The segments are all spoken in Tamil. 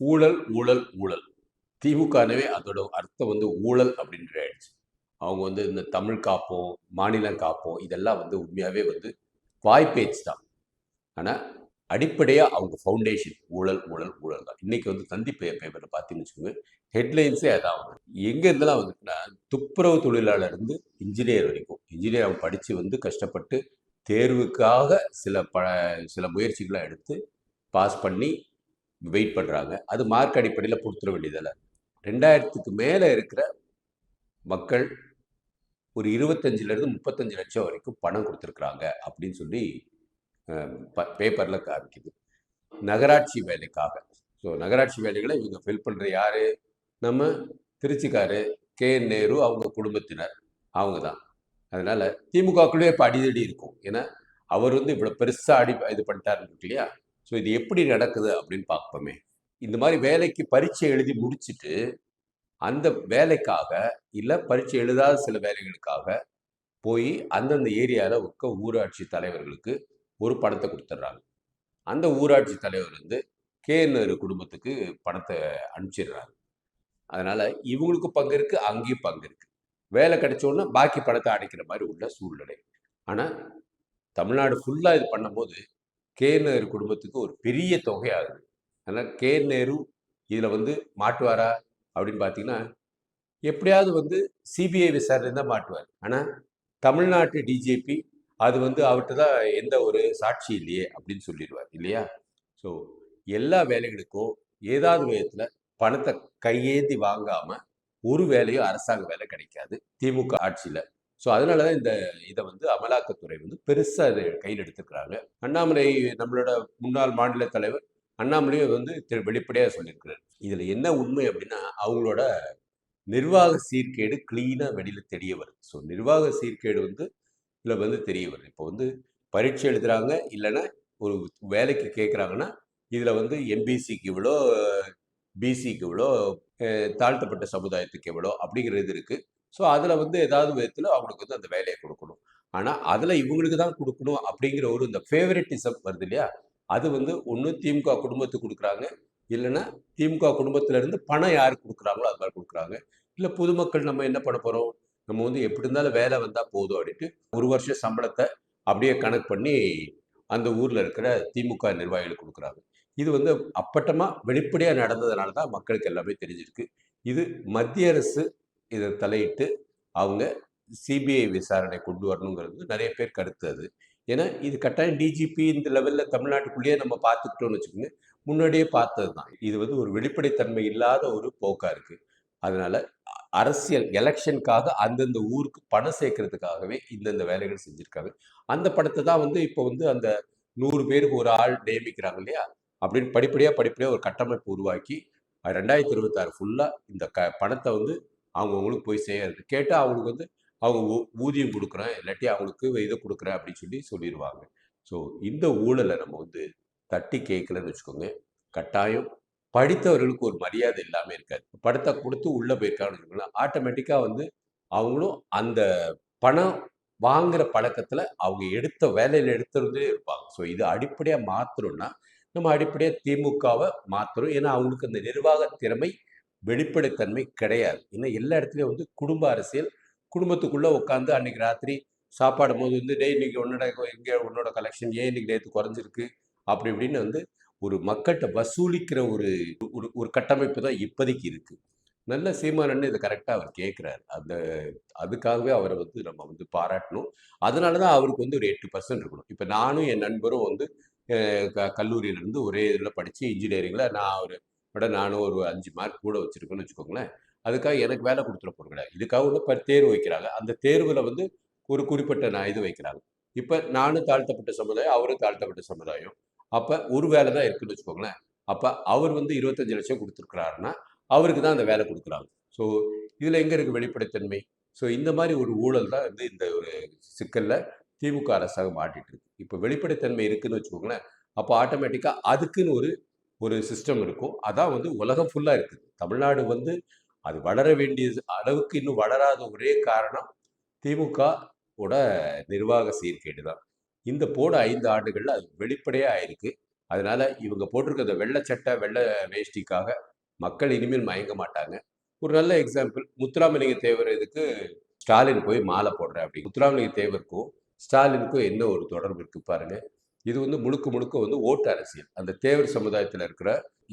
ஊழல் ஊழல் ஊழல். திமுகனவே அதோட அர்த்தம் வந்து ஊழல் அப்படின்ற ஆயிடுச்சு. அவங்க வந்து இந்த தமிழ் காப்போம் மாநிலம் காப்போம் இதெல்லாம் வந்து உண்மையாகவே வந்து வாய்ப்பேச்சு தான். ஆனால் அடிப்படையாக அவங்க ஃபவுண்டேஷன் ஊழல் ஊழல் ஊழல் தான். இன்றைக்கி வந்து தந்தி பே பேப்பரில் பார்த்தீங்கன்னு வச்சுக்கோங்க ஹெட்லைன்ஸே அதான் வந்து எங்கே இருந்தெல்லாம் வந்துட்டுனா துப்புரவு தொழிலாளர் இருந்து இன்ஜினியர் வரைக்கும் இன்ஜினியர் அவங்க படித்து வந்து கஷ்டப்பட்டு தேர்வுக்காக சில ப சில முயற்சிகளை எடுத்து பாஸ் பண்ணி வெயிட் பண்ணுறாங்க அது மார்க் அடிப்படையில் கொடுத்துட வேண்டியதில்லை. ரெண்டாயிரத்துக்கு மேலே இருக்கிற மக்கள் ஒரு இருபத்தஞ்சிலேருந்து முப்பத்தஞ்சு லட்சம் வரைக்கும் பணம் கொடுத்துருக்குறாங்க அப்படின்னு சொல்லி பேப்பரில் காமிக்குது. நகராட்சி வேலைக்காக. ஸோ நகராட்சி வேலைகளை இவங்க ஃபில் பண்ணுற யார்? நம்ம திருச்சிக்காரு கே. என். நேரு அவங்க குடும்பத்தினர். அவங்க தான். அதனால் திமுகக்குள்ளேயே இப்போ அடிதடி இருக்கும். ஏன்னா அவர் வந்து இவ்வளோ பெருசாக அடி இது பண்ணிட்டாருன்னு இருக்கு இல்லையா? ஸோ இது எப்படி நடக்குது அப்படின்னு பார்ப்போமே. இந்த மாதிரி வேலைக்கு பரீட்சை எழுதி முடிச்சுட்டு அந்த வேலைக்காக இல்லை பரீட்சை எழுதாத சில வேலைகளுக்காக போய் அந்தந்த ஏரியாவில் இருக்க ஊராட்சி தலைவர்களுக்கு ஒரு பணத்தை கொடுத்துட்றாங்க அந்த ஊராட்சி தலைவர் வந்து கேஎன்ஆர் குடும்பத்துக்கு பணத்தை அனுப்பிச்சிடுறாங்க அதனால் இவங்களுக்கு பங்கு இருக்குது அங்கேயும் பங்கு இருக்குது வேலை கிடைச்சோன்னா பாக்கி பணத்தை அடைக்கிற மாதிரி உள்ள சூழ்நிலை. ஆனால் தமிழ்நாடு ஃபுல்லாக இது பண்ணும்போது கேர் நேரு குடும்பத்துக்கு ஒரு பெரிய தொகை ஆகுது அதனால் கேர் நேரு இதில் வந்து மாட்டுவாரா? அப்படின்னு பார்த்தீங்கன்னா எப்படியாவது வந்து சிபிஐ விசாரணை தான் மாட்டுவார். ஆனால் தமிழ்நாட்டு டிஜிபி அது வந்து அவர்கிட்ட தான் எந்த ஒரு சாட்சி இல்லையே அப்படின்னு சொல்லிடுவார் இல்லையா? ஸோ எல்லா வேலைகளுக்கும் ஏதாவது விதத்தில் பணத்தை கையேந்தி வாங்காமல் ஒரு வேலையும் அரசாங்க வேலை கிடைக்காது. திமுக ஆட்சியில் ஸோ அதனால தான் இந்த இதை வந்து அமலாக்கத்துறை வந்து பெருசாக இதை கையில் எடுத்துக்கிறாங்க. அண்ணாமலை நம்மளோட முன்னாள் மாநில தலைவர் அண்ணாமலையும் வந்து திரு வெளிப்படையாக சொல்லியிருக்கிறார். இதில் என்ன உண்மை அப்படின்னா அவங்களோட நிர்வாக சீர்கேடு கிளீனாக வெளியில் தெரிய வருது. ஸோ நிர்வாக சீர்கேடு வந்து இதில் வந்து தெரிய வருது. இப்போ வந்து பரீட்சை எழுதுகிறாங்க இல்லைன்னா ஒரு வேலைக்கு கேட்குறாங்கன்னா இதில் வந்து எம்பிசிக்கு இவ்வளோ பிசிக்கு இவ்வளோ தாழ்த்தப்பட்ட சமுதாயத்துக்கு எவ்வளோ அப்படிங்கிற இது இருக்குது ஸோ அதில் வந்து ஏதாவது விதத்தில் அவங்களுக்கு வந்து அந்த வேலையை கொடுக்கணும். ஆனால் அதில் இவங்களுக்கு தான் கொடுக்கணும் அப்படிங்கிற ஒரு இந்த ஃபேவரட்டிசம் வருது இல்லையா? அது வந்து ஒன்று திமுக குடும்பத்துக்கு கொடுக்குறாங்க. இல்லைன்னா திமுக குடும்பத்திலேருந்து பணம் யார் கொடுக்குறாங்களோ அது மாதிரி கொடுக்குறாங்க. இல்லை பொதுமக்கள் நம்ம என்ன பண்ண போகிறோம் நம்ம வந்து எப்படி இருந்தாலும் வேலை வந்தால் போதும் அப்படின்ட்டு ஒரு வருஷம் சம்பளத்தை அப்படியே கணக்கு பண்ணி அந்த ஊரில் இருக்கிற திமுக நிர்வாகிகள் கொடுக்குறாங்க. இது வந்து அப்பட்டமாக வெளிப்படையாக நடந்ததுனால தான் மக்களுக்கு எல்லாமே தெரிஞ்சிருக்கு. இது மத்திய அரசு இதை தலையிட்டு அவங்க சிபிஐ விசாரணை கொண்டு வரணுங்கிறது நிறைய பேர் கருத்து அது. ஏன்னா இது கட்டாயம் டிஜிபி இந்த லெவலில் தமிழ்நாட்டுக்குள்ளேயே நம்ம பார்த்துக்கிட்டோம்னு வச்சுக்கோங்க முன்னாடியே பார்த்தது தான். இது வந்து ஒரு வெளிப்படைத்தன்மை இல்லாத ஒரு போக்காக இருக்குது அதனால் அரசியல் எலெக்ஷனுக்காக அந்தந்த ஊருக்கு பணம் சேர்க்கறதுக்காகவே இந்தந்த வேலைகள் செஞ்சுருக்காங்க. அந்த பணத்தை தான் வந்து இப்போ வந்து அந்த நூறு பேருக்கு ஒரு ஆள் நியமிக்கிறாங்க இல்லையா? அப்படின்னு படிப்படியாக படிப்படியாக ஒரு கட்டமைப்பு உருவாக்கி ரெண்டாயிரத்தி இருபத்தாறு ஃபுல்லாக இந்த க பணத்தை வந்து அவங்கவுங்களுக்கு போய் செய்யறது கேட்டால் அவங்களுக்கு வந்து அவங்க ஊதியம் கொடுக்குறேன். இல்லாட்டி அவங்களுக்கு இதை கொடுக்குறேன். அப்படின்னு சொல்லி சொல்லிடுவாங்க ஸோ இந்த ஊழலை நம்ம வந்து தட்டி கேட்கலன்னு வச்சுக்கோங்க. கட்டாயம் படித்தவர்களுக்கு ஒரு மரியாதை இல்லாமல் இருக்காது. படத்தை கொடுத்து உள்ளே போயிருக்காங்கன்னு வச்சுக்கோங்களேன் ஆட்டோமேட்டிக்காக வந்து அவங்களும் அந்த பணம் வாங்குகிற பழக்கத்தில் அவங்க எடுத்த வேலையில் எடுத்துருந்தே இருப்பாங்க. ஸோ இது அடிப்படையாக மாற்றணும்னா நம்ம அடிப்படையாக திமுகவை மாற்றணும் ஏன்னா அவங்களுக்கு அந்த நிர்வாக திறமை வெளிப்படைத்தன்மை கிடையாது. ஏன்னா எல்லா இடத்துலையும் வந்து குடும்ப அரசியல் குடும்பத்துக்குள்ளே உட்காந்து அன்னைக்கு ராத்திரி சாப்பாடு போது வந்து டே இன்னைக்கு உன்னோட இங்கே உன்னோட கலெக்ஷன் ஏன் இன்னைக்கு நேற்று குறைஞ்சிருக்கு? அப்படி இப்படின்னு வந்து ஒரு மக்கள்கிட்ட வசூலிக்கிற ஒரு ஒரு ஒரு கட்டமைப்பு தான் இப்போதைக்கு இருக்குது நல்ல சீமானன்னு இதை கரெக்டாக அவர் கேட்குறாரு. அந்த அதுக்காகவே அவரை வந்து நம்ம வந்து பாராட்டணும். அதனால தான் அவருக்கு வந்து ஒரு எட்டு பர்சன்ட் இருக்கணும். இப்போ நானும் என் நண்பரும் வந்து க கல்லூரியிலேருந்து ஒரே இதில் படித்து இன்ஜினியரிங்கில் நான் ஒரு விட நானும் ஒரு அஞ்சு மார்க் கூட வச்சுருக்கேன்னு வச்சுக்கோங்களேன். அதுக்காக எனக்கு வேலை கொடுத்துட போகிறது கிடையாது இதுக்காக வந்து இப்போ தேர்வு வைக்கிறாங்க. அந்த தேர்வில் வந்து ஒரு குறிப்பிட்ட நான் இது வைக்கிறாங்க. இப்போ நானும் தாழ்த்தப்பட்ட சமுதாயம் அவரும் தாழ்த்தப்பட்ட சமுதாயம். அப்போ ஒரு வேலை தான் இருக்குன்னு வச்சுக்கோங்களேன். அப்போ அவர் வந்து இருபத்தஞ்சு லட்சம் கொடுத்துருக்குறாருன்னா அவருக்கு தான் அந்த வேலை கொடுக்குறாங்க. ஸோ இதில் எங்கே இருக்குது வெளிப்படைத்தன்மை? ஸோ இந்த மாதிரி ஒரு ஊழல் தான் வந்து இந்த ஒரு சிக்கலில் திமுக அரசாக மாட்டிட்டு இருக்கு. இப்போ வெளிப்படைத்தன்மை இருக்குன்னு வச்சுக்கோங்களேன். அப்போ ஆட்டோமேட்டிக்காக அதுக்குன்னு ஒரு ஒரு சிஸ்டம் இருக்கும் அதான் வந்து உலகம் ஃபுல்லாக இருக்குது. தமிழ்நாடு வந்து அது வளர வேண்டிய அளவுக்கு இன்னும் வளராத ஒரே காரணம் திமுக ஓட நிர்வாக சீர்கேடு தான். இந்த போட ஐந்து ஆண்டுகளில் அது வெளிப்படையாக ஆயிருக்கு. அதனால இவங்க போட்டிருக்கிற வெள்ளை சட்டை வெள்ளை வேஷ்டிக்காக மக்கள் இனிமேல் மயங்க மாட்டாங்க. ஒரு நல்ல எக்ஸாம்பிள் முத்துராமலிங்க தேவர் இதுக்கு ஸ்டாலின் போய் மாலை போடுறேன் அப்படி முத்துராமலிங்க தேவருக்கும் ஸ்டாலினுக்கும் என்ன ஒரு தொடர்பு இருக்கு பாருங்க. இது வந்து முழுக்க முழுக்க வந்து ஓட்டு அரசியல். அந்த தேவர் சமுதாயத்தில் இருக்கிற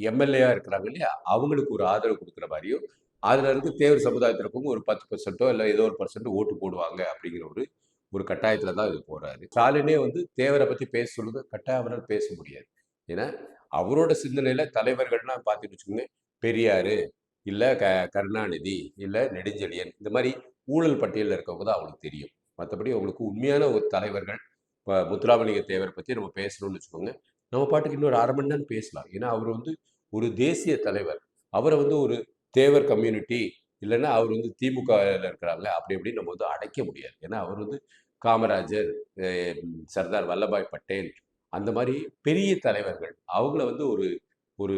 எம்எல்ஏயா இருக்கிறாங்க இல்லையா? அவங்களுக்கு ஒரு ஆதரவு கொடுக்குற மாதிரியும் அதில் இருந்து தேவர் சமுதாயத்தில் இருக்கவங்க ஒரு பத்து பர்சன்ட்டோ இல்லை ஏதோ ஒரு பர்சன்ட் ஓட்டு போடுவாங்க அப்படிங்கிற ஒரு ஒரு கட்டாயத்தில் தான் இது போறாரு. ஸ்டாலினே வந்து தேவரை பற்றி பேச சொல்லுங்க கட்டாயம் அவரால் பேச முடியாது. ஏன்னா அவரோட சிந்தனையில் தலைவர்கள்னா பார்த்துட்டு வச்சுக்கோங்க பெரியாரு இல்லை க கருணாநிதி இல்லை நெடுஞ்செழியன் இந்த மாதிரி ஊழல் பட்டியலில் இருக்கவங்க தான் அவங்களுக்கு தெரியும். மற்றபடி அவங்களுக்கு உண்மையான ஒரு தலைவர்கள் இப்போ முத்துராமலிங்க தேவரை பற்றி நம்ம பேசணும்னு வச்சுக்கோங்க. நம்ம பாட்டுக்கு இன்னொரு அரை மணி நேரம் பேசலாம். ஏன்னா அவர் வந்து ஒரு தேசிய தலைவர். அவரை வந்து ஒரு தேவர் கம்யூனிட்டி இல்லைன்னா அவர் வந்து திமுகவில் இருக்கிறாங்க அப்படி இப்படி நம்ம வந்து அடைக்க முடியாது. ஏன்னா அவர் வந்து காமராஜர் சர்தார் வல்லபாய் பட்டேல் அந்த மாதிரி பெரிய தலைவர்கள். அவங்கள வந்து ஒரு ஒரு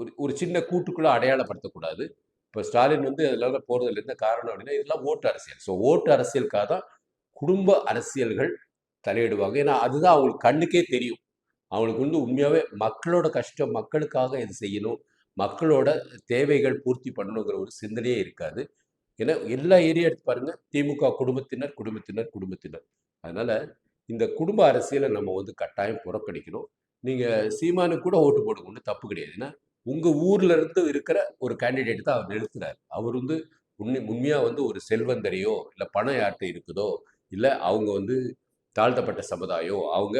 ஒரு ஒரு சின்ன கூட்டுக்குள்ளே அடையாளப்படுத்தக்கூடாது. இப்போ ஸ்டாலின் வந்து அதெல்லாம் போகிறதுல இருந்த காரணம் அப்படின்னா இதெல்லாம் ஓட்டு அரசியல். ஸோ ஓட்டு அரசியலுக்காக தான் குடும்ப அரசியல்கள் தலையிடுவாங்க. ஏன்னா அதுதான் அவங்களுக்கு கண்ணுக்கே தெரியும். அவங்களுக்கு வந்து உண்மையாகவே மக்களோட கஷ்டம் மக்களுக்காக இது செய்யணும். மக்களோட தேவைகள் பூர்த்தி பண்ணணுங்கிற ஒரு சிந்தனையே இருக்காது. ஏன்னா எல்லா ஏரியா எடுத்து பாருங்க திமுக குடும்பத்தினர் குடும்பத்தினர் குடும்பத்தினர். அதனால் இந்த குடும்ப அரசியலை நம்ம வந்து கட்டாயம் புறக்கணிக்கணும். நீங்கள் சீமானு கூட ஓட்டு போடுங்க ஒன்றும் தப்பு கிடையாது. ஏன்னா உங்கள் ஊரில் இருந்து இருக்கிற ஒரு கேண்டிடேட் தான் அவர் நிறுத்துறாரு. அவர் வந்து உண்மை உண்மையாக வந்து ஒரு செல்வந்தரையோ இல்லை பணம் யார்கிட்ட இருக்குதோ இல்லை அவங்க வந்து தாழ்த்தப்பட்ட சமுதாயம் அவங்க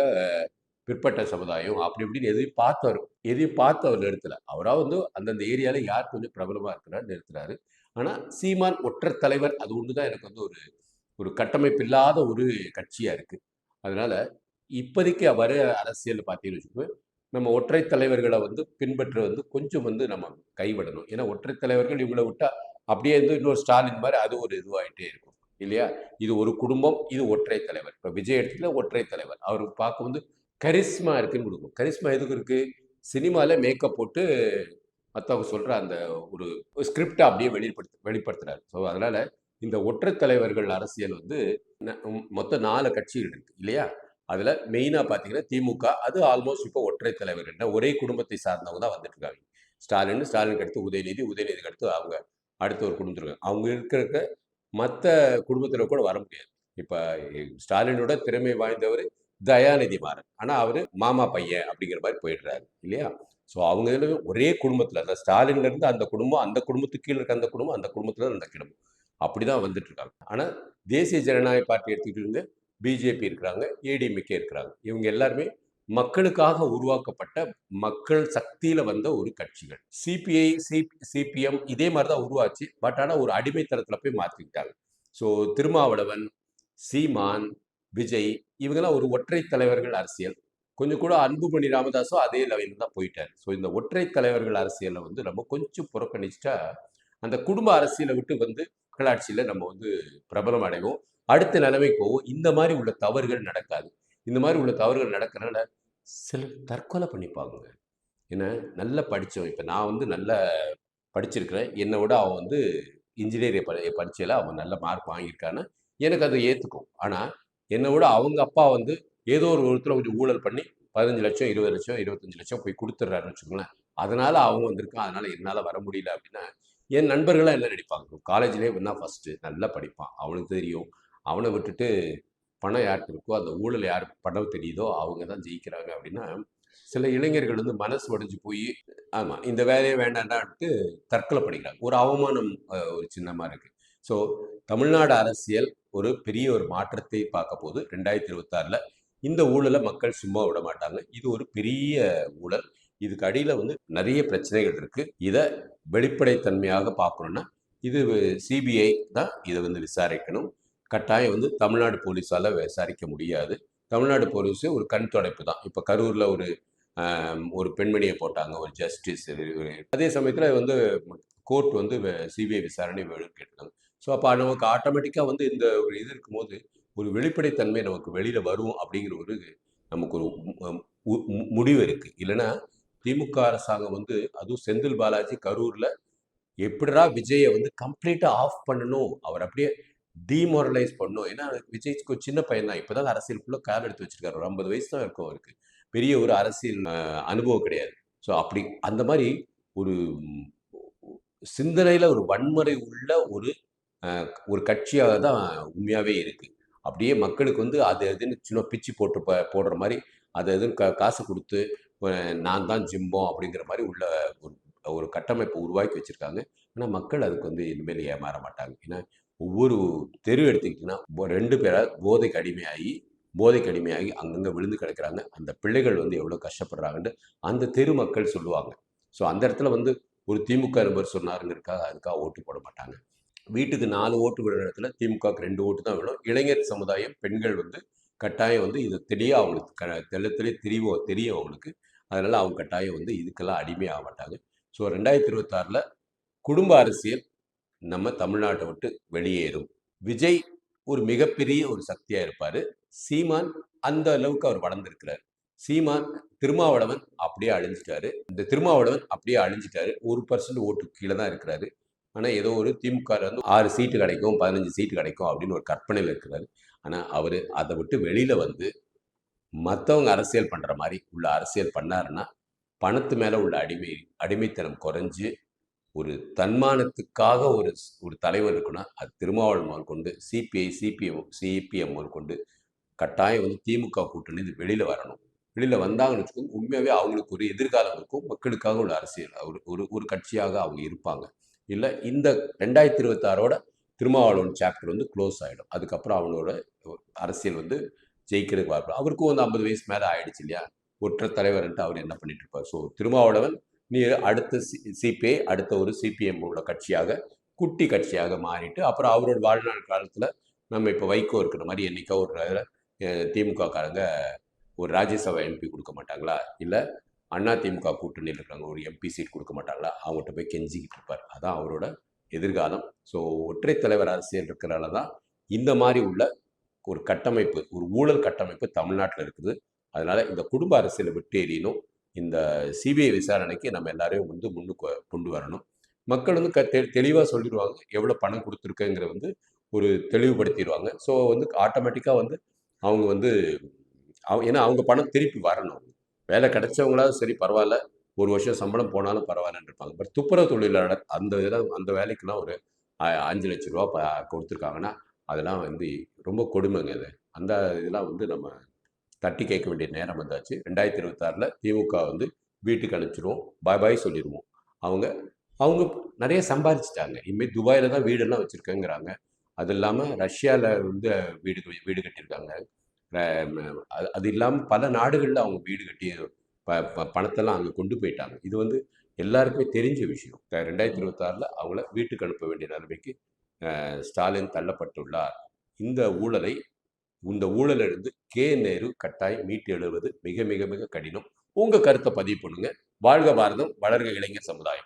பிற்பட்ட சமுதாயம் அப்படி இப்படின்னு எதையும் பார்த்தவர் எதையும் பார்த்து அவர் நிறுத்தலை அவராக வந்து அந்தந்த ஏரியாவில் யார் கொஞ்சம் பிரபலமாக இருக்கிறார் நிறுத்துறாரு. ஆனால் சீமான் ஒற்றை தலைவர் அது ஒன்று தான் எனக்கு வந்து ஒரு ஒரு கட்டமைப்பு இல்லாத ஒரு கட்சியாக இருக்குது அதனால் இப்போதைக்கு வர அரசியல் பார்த்தீங்கன்னு வச்சுக்கோங்க நம்ம ஒற்றை தலைவர்களை வந்து பின்பற்ற வந்து கொஞ்சம் வந்து நம்ம கைவிடணும். ஏன்னா ஒற்றை தலைவர்கள் இவங்களை விட்டா அப்படியே வந்து இன்னொரு ஸ்டாலின் மாதிரி அது ஒரு இதுவாகிட்டே இருக்கும். இல்லையா? இது ஒரு குடும்பம் இது ஒற்றை தலைவர். இப்போ விஜய் இடத்துல ஒற்றை தலைவர். அவர் பார்க்க வந்து கரிஸ்மா இருக்குன்னு கொடுக்கும். கரிஸ்மா எதுக்கு இருக்கு? சினிமாவில் மேக்கப் போட்டு மற்றவங்க சொல்கிற அந்த ஒரு ஸ்கிரிப்டை அப்படியே வெளிப்படுத்து வெளிப்படுத்துறாரு. ஸோ அதனால் இந்த ஒற்றை தலைவர்கள் அரசியல் வந்து மொத்தம் நாலு கட்சிகள் இருக்கு இல்லையா? அதில் மெயினாக பார்த்தீங்கன்னா திமுக அது ஆல்மோஸ்ட் இப்போ ஒற்றை தலைவர்கள் ஒரே குடும்பத்தை சார்ந்தவங்க தான் வந்துட்டு இருக்காங்க. ஸ்டாலின் ஸ்டாலினுக்கு அடுத்து உதயநிதி உதயநிதிக்கு அடுத்து அவங்க அடுத்த ஒரு குடும்பத்தில் இருக்காங்க. அவங்க இருக்கிற மற்ற குடும்பத்தில் கூட வர முடியாது. இப்போ ஸ்டாலினோட திறமை வாய்ந்தவர் தயாநிதி மாறன். ஆனால் அவர் மாமா பையன் அப்படிங்கிற மாதிரி போயிடுறாரு இல்லையா? ஸோ அவங்க இதில் ஒரே குடும்பத்தில் அந்த ஸ்டாலின்ல இருந்து அந்த குடும்பம் அந்த குடும்பத்துக்கு கீழே இருக்க அந்த குடும்பம் அந்த குடும்பத்தில் அந்த குடும்பம். அப்படிதான் வந்துட்டு இருக்காங்க. ஆனால் தேசிய ஜனநாயக பார்ட்டி எடுத்துக்கிட்டு பிஜேபி இருக்கிறாங்க ஏடிஎம்கே இருக்கிறாங்க. இவங்க எல்லாருமே மக்களுக்காக உருவாக்கப்பட்ட மக்கள் சக்தியில வந்த ஒரு கட்சிகள். சிபிஐ சி சிபிஎம் இதே மாதிரி தான் உருவாச்சு. பட் ஆனால் ஒரு அடிமைத்தனத்தில் போய் மாற்றிக்கிட்டாங்க ஸோ திருமாவளவன் சீமான் விஜய் இவங்கெல்லாம் ஒரு ஒற்றை தலைவர்கள் அரசியல். கொஞ்சம் கூட அன்புமணி ராமதாஸும் அதே லெவலில் தான் போயிட்டார். ஸோ இந்த ஒற்றை தலைவர்கள் அரசியலை வந்து நம்ம கொஞ்சம் புறக்கணிச்சிட்டா அந்த குடும்ப அரசியலை விட்டு வந்து மக்களாட்சியில் நம்ம வந்து பிரபலம் அடைவோம் அடுத்த நிலைமைக்கு போவோம். இந்த மாதிரி உள்ள தவறுகள் நடக்காது. இந்த மாதிரி உள்ள தவறுகள் நடக்கிறனால சிலர் தற்கொலை பண்ணிப்பாங்க ஏன்னா நல்லா படித்தோம் இப்போ நான் வந்து நல்லா படிச்சிருக்கிறேன். என்னை விட அவன் வந்து இன்ஜினியரிங் படி அவன் நல்ல மார்க் வாங்கியிருக்கான்னு எனக்கு அதை ஏற்றுக்கும் ஆனால் என்னை விட அவங்க அப்பா வந்து ஏதோ ஒரு ஒருத்தர் கொஞ்சம் ஊழல் பண்ணி பதினஞ்சு லட்சம் இருபது லட்சம் இருபத்தஞ்சு லட்சம் போய் கொடுத்துட்றாருன்னு வச்சுக்கோங்களேன். அதனால் அவங்க வந்திருக்கான். அதனால் என்னால் வர முடியல அப்படின்னா என் நண்பர்களாக என்ன நடிப்பாங்க காலேஜ்லேயே வந்தால் ஃபஸ்ட்டு நல்லா படிப்பான். அவனுக்கு தெரியும். அவனை விட்டுட்டு பணம் யாருக்கு இருக்கோ அந்த ஊழல் யாருக்கு பணம் தெரியுதோ அவங்க தான் ஜெயிக்கிறாங்க அப்படின்னா சில இளைஞர்கள் வந்து மனசு உடைஞ்சு போய் ஆமாம் இந்த வேலையை வேண்டாண்டான்ட்டு தற்கொலை பண்ணிக்கிறாங்க. ஒரு அவமானம் ஒரு சின்னமாக இருக்குது ஸோ தமிழ்நாடு அரசியல் ஒரு பெரிய ஒரு மாற்றத்தை பார்க்க போது ரெண்டாயிரத்தி இருபத்தாறில் இந்த ஊழலை மக்கள் சும்மா விட மாட்டாங்க. இது ஒரு பெரிய ஊழல். இதுக்கு அடியில் வந்து நிறைய பிரச்சனைகள் இருக்குது இதை வெளிப்படைத்தன்மையாக பார்க்கணுன்னா இது சிபிஐ தான் இதை வந்து விசாரிக்கணும். கட்டாயம் வந்து தமிழ்நாடு போலீஸால் விசாரிக்க முடியாது. தமிழ்நாடு போலீஸே ஒரு கண் தொடைப்பு தான். இப்போ கரூரில் ஒரு ஒரு பெண்மணியை போட்டாங்க ஒரு ஜஸ்டிஸ் அதே சமயத்தில் வந்து கோர்ட் வந்து சிபிஐ விசாரணை வேணும்னு கேட்டாங்க ஸோ அப்போ நமக்கு ஆட்டோமேட்டிக்காக வந்து இந்த ஒரு இது இருக்கும்போது ஒரு வெளிப்படைத்தன்மை நமக்கு வெளியில் வரும் அப்படிங்கிற ஒரு நமக்கு ஒரு முடிவு இருக்குது இல்லைன்னா திமுக அரசாங்கம் வந்து அதுவும் செந்தில் பாலாஜி கரூரில் எப்படிடா விஜயை வந்து கம்ப்ளீட்டாக ஆஃப் பண்ணணும்? அவர் அப்படியே டிமோரலைஸ் பண்ணும். ஏன்னா விஜய்க்கு ஒரு சின்ன பையன் தான். இப்போதான் அரசியலுக்குள்ள கால் எடுத்து வச்சிருக்காரு. ஒரு ஐம்பது வயசு தான் இருக்கும் அவருக்கு. பெரிய ஒரு அரசியல் அனுபவம் கிடையாது. ஸோ அப்படி அந்த மாதிரி ஒரு சிந்தனையில் ஒரு வன்முறை உள்ள ஒரு ஒரு கட்சியாக தான் உண்மையாகவே இருக்குது அப்படியே மக்களுக்கு வந்து அது அதுன்னு சின்ன பிச்சு போட்டு போடுற மாதிரி அது இதுன்னு கா- காசு கொடுத்து நான் தான் ஜிம்போம் அப்படிங்கிற மாதிரி உள்ள ஒரு ஒரு கட்டமைப்பை உருவாக்கி வச்சிருக்காங்க. ஆனால் மக்கள் அதுக்கு வந்து இனிமேல் ஏமாற மாட்டாங்க. ஏன்னா ஒவ்வொரு தெரு எடுத்துக்கிட்டிங்கன்னா ரெண்டு பேரா போதைக்கு அடிமையாகி போதைக்கு அடிமையாகி அங்கங்கே விழுந்து கிடக்கிறாங்க. அந்த பிள்ளைகள் வந்து எவ்வளோ கஷ்டப்படுறாங்கன்னு அந்த தெரு மக்கள் சொல்லுவாங்க. ஸோ அந்த இடத்துல வந்து ஒரு திமுக நபர் சொன்னாருங்கிறக்காக அதுக்காக ஓட்டு போட மாட்டாங்க. வீட்டுக்கு நாலு ஓட்டு விடுற இடத்துல திமுகவுக்கு ரெண்டு ஓட்டு தான் வேணும். இளைஞர் சமுதாயம் பெண்கள் வந்து கட்டாயம் வந்து இது தெரிய அவங்களுக்கு க தெள்ள தெரியும் தெரியும் அவங்களுக்கு. அதனால் அவங்க கட்டாயம் வந்து இதுக்கெல்லாம் அடிமையாக மாட்டாங்க ஸோ ரெண்டாயிரத்தி இருபத்தாறில் குடும்ப அரசியல் நம்ம தமிழ்நாட்டை விட்டு வெளியேறும். விஜய் ஒரு மிகப்பெரிய ஒரு சக்தியா இருப்பாரு. சீமான் அந்த அளவுக்கு அவர் வளர்ந்திருக்கிறார். சீமான் திருமாவளவன் அப்படியே அழிஞ்சிட்டாரு. இந்த திருமாவளவன் அப்படியே அழிஞ்சிட்டாரு. ஒரு பர்சன்ட் ஓட்டு கீழே தான் இருக்கிறாரு. ஆனால் ஏதோ ஒரு திமுக வந்து ஆறு சீட்டு கிடைக்கும் பதினஞ்சு சீட்டு கிடைக்கும் அப்படின்னு ஒரு கற்பனையில் இருக்கிறாரு. ஆனால் அவர் அதை விட்டு வெளியில் வந்து மற்றவங்க அரசியல் பண்ணுற மாதிரி உள்ள அரசியல் பண்ணாருன்னா பணத்து மேலே உள்ள அடிமை அடிமைத்தனம் குறைஞ்சு ஒரு தன்மானத்துக்காக ஒரு ஒரு தலைவர் இருக்குன்னா அது திருமாவளவன் முதல் கொண்டு சிபிஐ சிபிஎம் சிபிஎம் முதல் கொண்டு கட்டாயம் வந்து திமுக கூட்டணி இது வெளியில் வரணும். வெளியில் வந்தாங்கன்னு வச்சுக்கோங்க உண்மையாகவே அவங்களுக்கு ஒரு எதிர்காலம் இருக்கும் மக்களுக்காக ஒரு அரசியல் ஒரு ஒரு ஒரு கட்சியாக அவங்க இருப்பாங்க. இல்லை இந்த ரெண்டாயிரத்தி இருபத்தாறோட திருமாவளவன் சாப்டர் வந்து க்ளோஸ் ஆகிடும் அதுக்கப்புறம் அவனோட அரசியல் வந்து ஜெயிக்கிறதுக்கு வாய்ப்பு. அவருக்கும் வந்து ஐம்பது வயசு மேலே ஆயிடுச்சு இல்லையா? ஒற்ற தலைவர்ன்ட்டு அவர் என்ன பண்ணிட்டு இருப்பார்? ஸோ திருமாவளவன் நீ அடுத்த சி சிபிஐ அடுத்த ஒரு சிபிஎம் உள்ள கட்சியாக குட்டி கட்சியாக மாறிட்டு அப்புறம் அவரோட வாழ்நாள் காலத்தில் நம்ம இப்போ வைகோ இருக்கிற மாதிரி என்னைக்கோ ஒரு திமுகக்காரங்க திமுக காரங்க ஒரு ராஜ்யசபா எம்பி கொடுக்க மாட்டாங்களா? இல்லை அண்ணா திமுக கூட்டணியில் இருக்கிறவங்க ஒரு எம்பி சீட் கொடுக்க மாட்டாங்களா? அவங்ககிட்ட போய் கெஞ்சிக்கிட்டு இருப்பார். அதான் அவரோட எதிர்காலம். ஸோ ஒற்றை தலைவர் அரசியல் இருக்கிறனால தான் இந்த மாதிரி உள்ள ஒரு கட்டமைப்பு ஒரு ஊழல் கட்டமைப்பு தமிழ்நாட்டில் இருக்குது. அதனால் இந்த குடும்ப அரசியலை விட்டு எறியணும் இந்த சிபிஐ விசாரணைக்கு நம்ம எல்லாரையும் வந்து முன்னுக்கு கொண்டு வரணும். மக்கள் வந்து க தெ தெளிவாக சொல்லிடுவாங்க. எவ்வளோ பணம் கொடுத்துருக்குங்கிற வந்து ஒரு தெளிவுபடுத்திடுவாங்க. ஸோ வந்து ஆட்டோமேட்டிக்காக வந்து அவங்க வந்து அவ ஏன்னா அவங்க பணம் திருப்பி வரணும். வேலை கிடைச்சவங்களாவது சரி பரவாயில்ல. ஒரு வருஷம் சம்பளம் போனாலும் பரவாயில்லன்னு இருப்பாங்க பட் துப்புரவு தொழிலாளர் அந்த இதில் அந்த வேலைக்கெல்லாம் ஒரு அஞ்சு லட்ச ரூபா ப கொடுத்துருக்காங்கன்னா அதெல்லாம் வந்து ரொம்ப கொடுமைங்க அது. அந்த இதெல்லாம் வந்து நம்ம தட்டி கேட்க வேண்டிய நேரம் வந்தாச்சு. ரெண்டாயிரத்தி இருபத்தாறில் திமுக வந்து வீட்டுக்கு அனுப்பிச்சிருவோம். பாய் பாய் சொல்லிடுவோம் அவங்க அவங்க நிறைய சம்பாதிச்சிட்டாங்க இனிமேல் துபாயில் தான் வீடெல்லாம் வச்சுருக்கேங்கிறாங்க. அது இல்லாமல் ரஷ்யாவில் வந்து வீடு வீடு கட்டியிருக்காங்க. அது அது இல்லாமல் பல நாடுகளில் அவங்க வீடு கட்டி ப பணத்தெல்லாம் அங்கே கொண்டு போயிட்டாங்க. இது வந்து எல்லாருக்குமே தெரிஞ்ச விஷயம். ரெண்டாயிரத்தி இருபத்தாறில் அவங்கள வீட்டுக்கு அனுப்ப வேண்டிய நிலைமைக்கு ஸ்டாலின் தள்ளப்பட்டுள்ளார். இந்த ஊழலை இந்த ஊழலிருந்து கே. நேரு கட்டாயம் மீட்டு எழுவது மிக மிக மிக கடினம். உங்கள் கருத்தை பதிவு பண்ணுங்க. வாழ்க பாரதம் வளர்க இளைஞர் சமுதாயம்.